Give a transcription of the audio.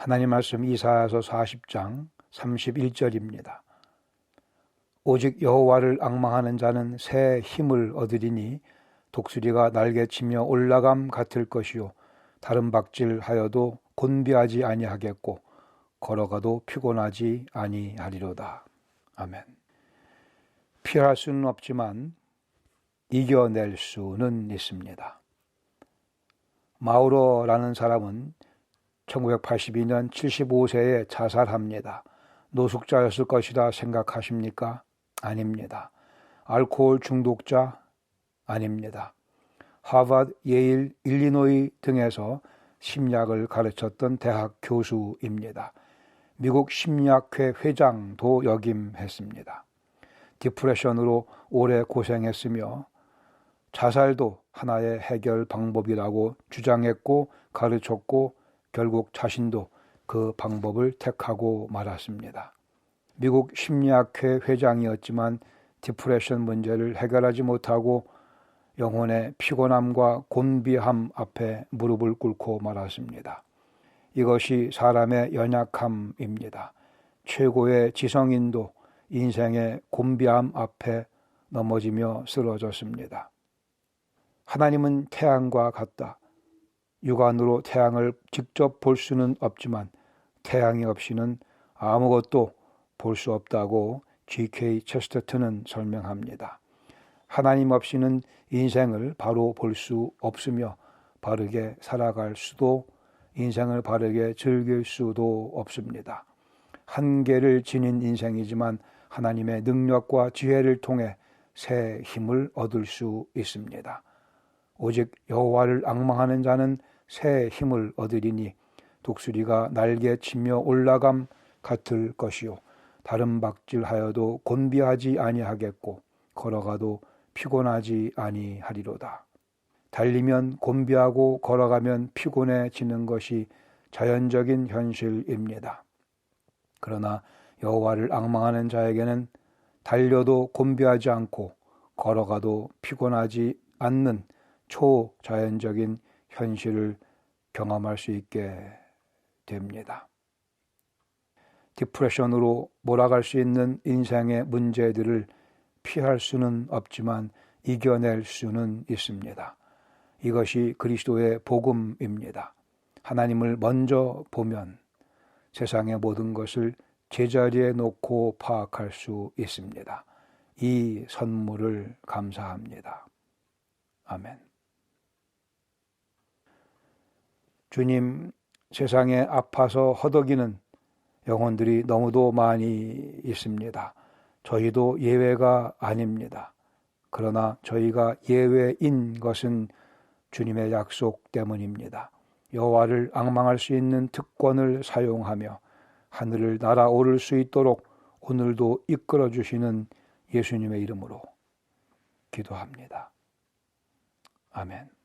하나님 말씀 이사야서 40장 31절입니다. 오직 여호와를 악망하는 자는 새 힘을 얻으리니 독수리가 날개치며 올라감 같을 것이요 다른 박질하여도 곤비하지 아니하겠고 걸어가도 피곤하지 아니하리로다. 아멘. 피할 수는 없지만 이겨낼 수는 있습니다. 마우로라는 사람은 1982년 75세에 자살합니다. 노숙자였을 것이다 생각하십니까? 아닙니다. 알코올 중독자? 아닙니다. 하버드, 예일, 일리노이 등에서 심리학을 가르쳤던 대학 교수입니다. 미국 심리학회 회장도 역임했습니다. 디프레션으로 오래 고생했으며 자살도 하나의 해결 방법이라고 주장했고 가르쳤고 결국 자신도 그 방법을 택하고 말았습니다. 미국 심리학회 회장이었지만 디프레션 문제를 해결하지 못하고 영혼의 피곤함과 곤비함 앞에 무릎을 꿇고 말았습니다. 이것이 사람의 연약함입니다. 최고의 지성인도 인생의 곤비함 앞에 넘어지며 쓰러졌습니다. 하나님은 태양과 같다. 육안으로 태양을 직접 볼 수는 없지만 태양이 없이는 아무것도 볼 수 없다고 G.K. 체스터튼은 설명합니다. 하나님 없이는 인생을 바로 볼 수 없으며 바르게 살아갈 수도 인생을 바르게 즐길 수도 없습니다. 한계를 지닌 인생이지만 하나님의 능력과 지혜를 통해 새 힘을 얻을 수 있습니다. 오직 여호와를 악망하는 자는 새 힘을 얻으리니 독수리가 날개 치며 올라감 같을 것이요 다른 박질하여도 곤비하지 아니하겠고 걸어가도 피곤하지 아니하리로다. 달리면 곤비하고 걸어가면 피곤해지는 것이 자연적인 현실입니다. 그러나 여호와를 악망하는 자에게는 달려도 곤비하지 않고 걸어가도 피곤하지 않는 초자연적인 현실을 경험할 수 있게 됩니다. 디프레션으로 몰아갈 수 있는 인생의 문제들을 피할 수는 없지만 이겨낼 수는 있습니다. 이것이 그리스도의 복음입니다. 하나님을 먼저 보면 세상의 모든 것을 제자리에 놓고 파악할 수 있습니다. 이 선물을 감사합니다. 아멘. 주님, 세상에 아파서 허덕이는 영혼들이 너무도 많이 있습니다. 저희도 예외가 아닙니다. 그러나 저희가 예외인 것은 주님의 약속 때문입니다. 여호와를 악망할 수 있는 특권을 사용하며 하늘을 날아오를 수 있도록 오늘도 이끌어 주시는 예수님의 이름으로 기도합니다. 아멘.